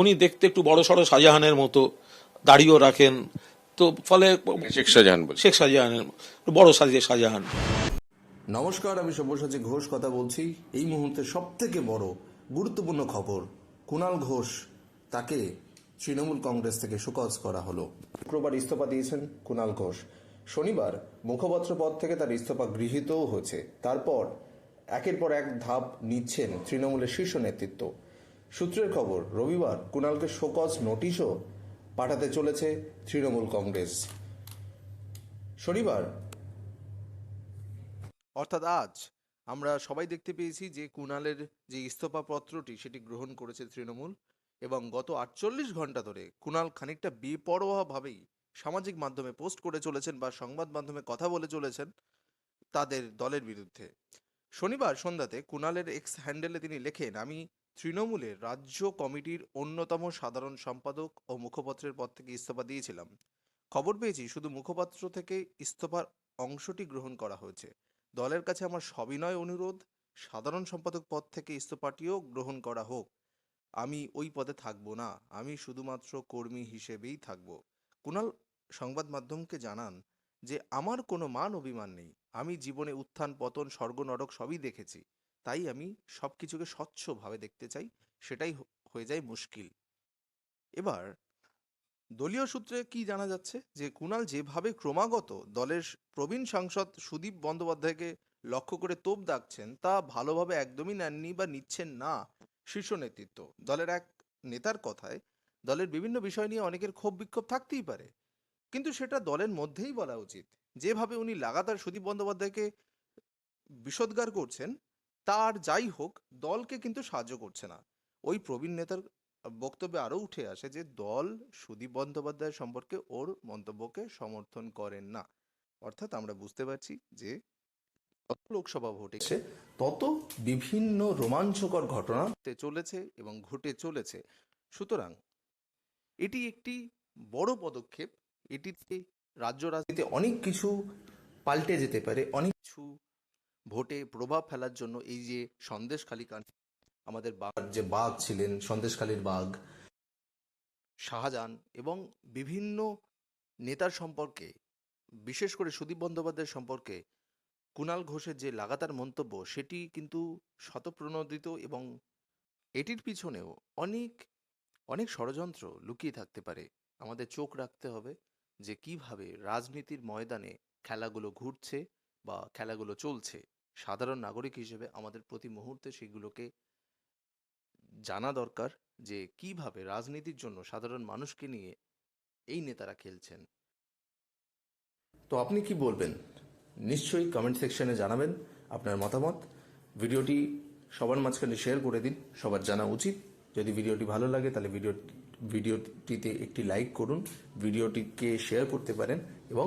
উনি দেখতে একটু বড় সড়ো শাহজাহানের মতো দাড়িও রাখেন। তো ফলে শেখ শাহজাহান শেখ শাহজাহানের বড় সাজে শাহজাহান। নমস্কার আমি সব্যসাচী ঘোষ কথা বলছি। এই মুহূর্তে সব থেকে বড় গুরুত্বপূর্ণ খবর কুণাল ঘোষ তাকে তৃণমূল কংগ্রেস থেকে সুকজ করা হলো। শুক্রবার ইস্তফা দিয়েছেন কুণাল ঘোষ। শনিবার মুখপাত্র পদ থেকে তার ইস্তফা গৃহীতও হয়েছে। তারপর একের পর এক ধাপ নিচ্ছেন তৃণমূলের শীর্ষ নেতৃত্ব। সূত্রের খবর, রবিবার কুণালকে শোকজ নোটিশও পাঠাতে চলেছে তৃণমূল কংগ্রেস। শনিবার। অর্থাৎ আজ আমরা সবাই দেখতে পেয়েছি যে কুণালের যে ইস্তফা পত্রটি সেটি গ্রহণ করেছে তৃণমূল এবং গত আটচল্লিশ ঘণ্টা ধরে কুণাল খানিকটা বেপরোয়াভাবেই সামাজিক মাধ্যমে পোস্ট করে চলেছেন বা সংবাদ মাধ্যমে কথা বলে চলেছেন তাদের দলের বিরুদ্ধে। শনিবার সন্ধ্যাতে কুণালের এক্স হ্যান্ডেলে তিনি লেখেন, আমি তৃণমূলের রাজ্য কমিটির অন্যতম সাধারণ সম্পাদক ও মুখপত্রের পদ থেকে ইস্তফা দিয়েছিলাম। খবর পেয়েছি, শুধু মুখপাত্র থেকে ইস্তফার অংশটি গ্রহণ করা হয়েছে। দলের কাছে আমার সবিনয় অনুরোধ, সাধারণ সম্পাদক পদ থেকে ইস্তফাটিও গ্রহণ করা হোক। আমি ওই পদে থাকব না, আমি শুধুমাত্র কর্মী হিসেবেই থাকব। কুণাল সংবাদ মাধ্যমকে জানান যে, আমার কোনো মান অভিমান নেই। আমি জীবনে উত্থান, পতন, স্বর্গ, নরক সবই দেখেছি। তাই আমি সব কিছুকে স্বচ্ছভাবে দেখতে চাই, সেটাই হয়ে যায় মুশকিল। এবার, দলীয় সূত্রে কি জানা যাচ্ছে? যে কুণাল যেভাবে ক্রমাগত দলের প্রবীণ সাংসদ সুদীপ বন্দ্যোপাধ্যায়কে লক্ষ্য করে তোপ দাগছেন, তা ভালোভাবে একদমই নেননি বা নিচ্ছেন না শীর্ষ নেতৃত্ব। দলের এক নেতার কথায়, দলের বিভিন্ন বিষয় নিয়ে অনেকের ক্ষোভ বিক্ষোভ থাকতেই পারে। কিন্তু সেটা দলের মধ্যেই বলা উচিত। যেভাবে উনি লাগাতার সুদীপ বন্দ্যোপাধ্যায়কে বিষোদ্গার করছেন তার যাই হোক, দলকে কিন্তু সাহায্য করছে না। ওই প্রবীণ নেতার বক্তব্যে আরও উঠে আসে যে, দল সুদীপ বন্দ্যোপাধ্যায় সম্পর্কে ওর মন্তব্যকে সমর্থন করেন না। অর্থাৎ আমরা বুঝতে পারছি যে, যত লোকসভা ভোটে হচ্ছে তত বিভিন্ন রোমাঞ্চকর ঘটনা চলেছে এবং ঘটে চলেছে। সুতরাং এটি একটি বড় পদক্ষেপ। এটিতে রাজ্য রাজনীতিতে অনেক কিছু পাল্টে যেতে পারে, অনেক কিছু ভোটে প্রভাব ফেলার জন্য এই যে সন্দেশখালী কাণ্ড আমাদের বাঘ যে বাঘ ছিলেন, সন্দেশখালীর বাঘ, শাহজাহান এবং বিভিন্ন নেতার সম্পর্কে, বিশেষ করে সুদীপ বন্দ্যোপাধ্যায়ের সম্পর্কে কুণাল ঘোষের যে লাগাতার মন্তব্য, সেটি কিন্তু শতপ্রণোদিত এবং এটির পিছনেও অনেক অনেক ষড়যন্ত্র লুকিয়ে থাকতে পারে। আমাদের চোখ রাখতে হবে যে কীভাবে রাজনীতির ময়দানে খেলাগুলো ঘুরছে বা খেলাগুলো চলছে। সাধারণ নাগরিক হিসেবে আমাদের প্রতি মুহূর্তে সেগুলোকে জানা দরকার যে কীভাবে রাজনীতির জন্য সাধারণ মানুষকে নিয়ে এই নেতারা খেলছেন। তো আপনি কি বলবেন? নিশ্চয়ই কমেন্ট সেকশনে জানাবেন আপনার মতামত। ভিডিওটি সবার মাঝখানে শেয়ার করে দিন, সবার জানা উচিত। যদি ভিডিওটি ভালো লাগে তাহলে ভিডিও, ভিডিওটিতে একটি লাইক করুন, ভিডিওটিকে শেয়ার করতে পারেন এবং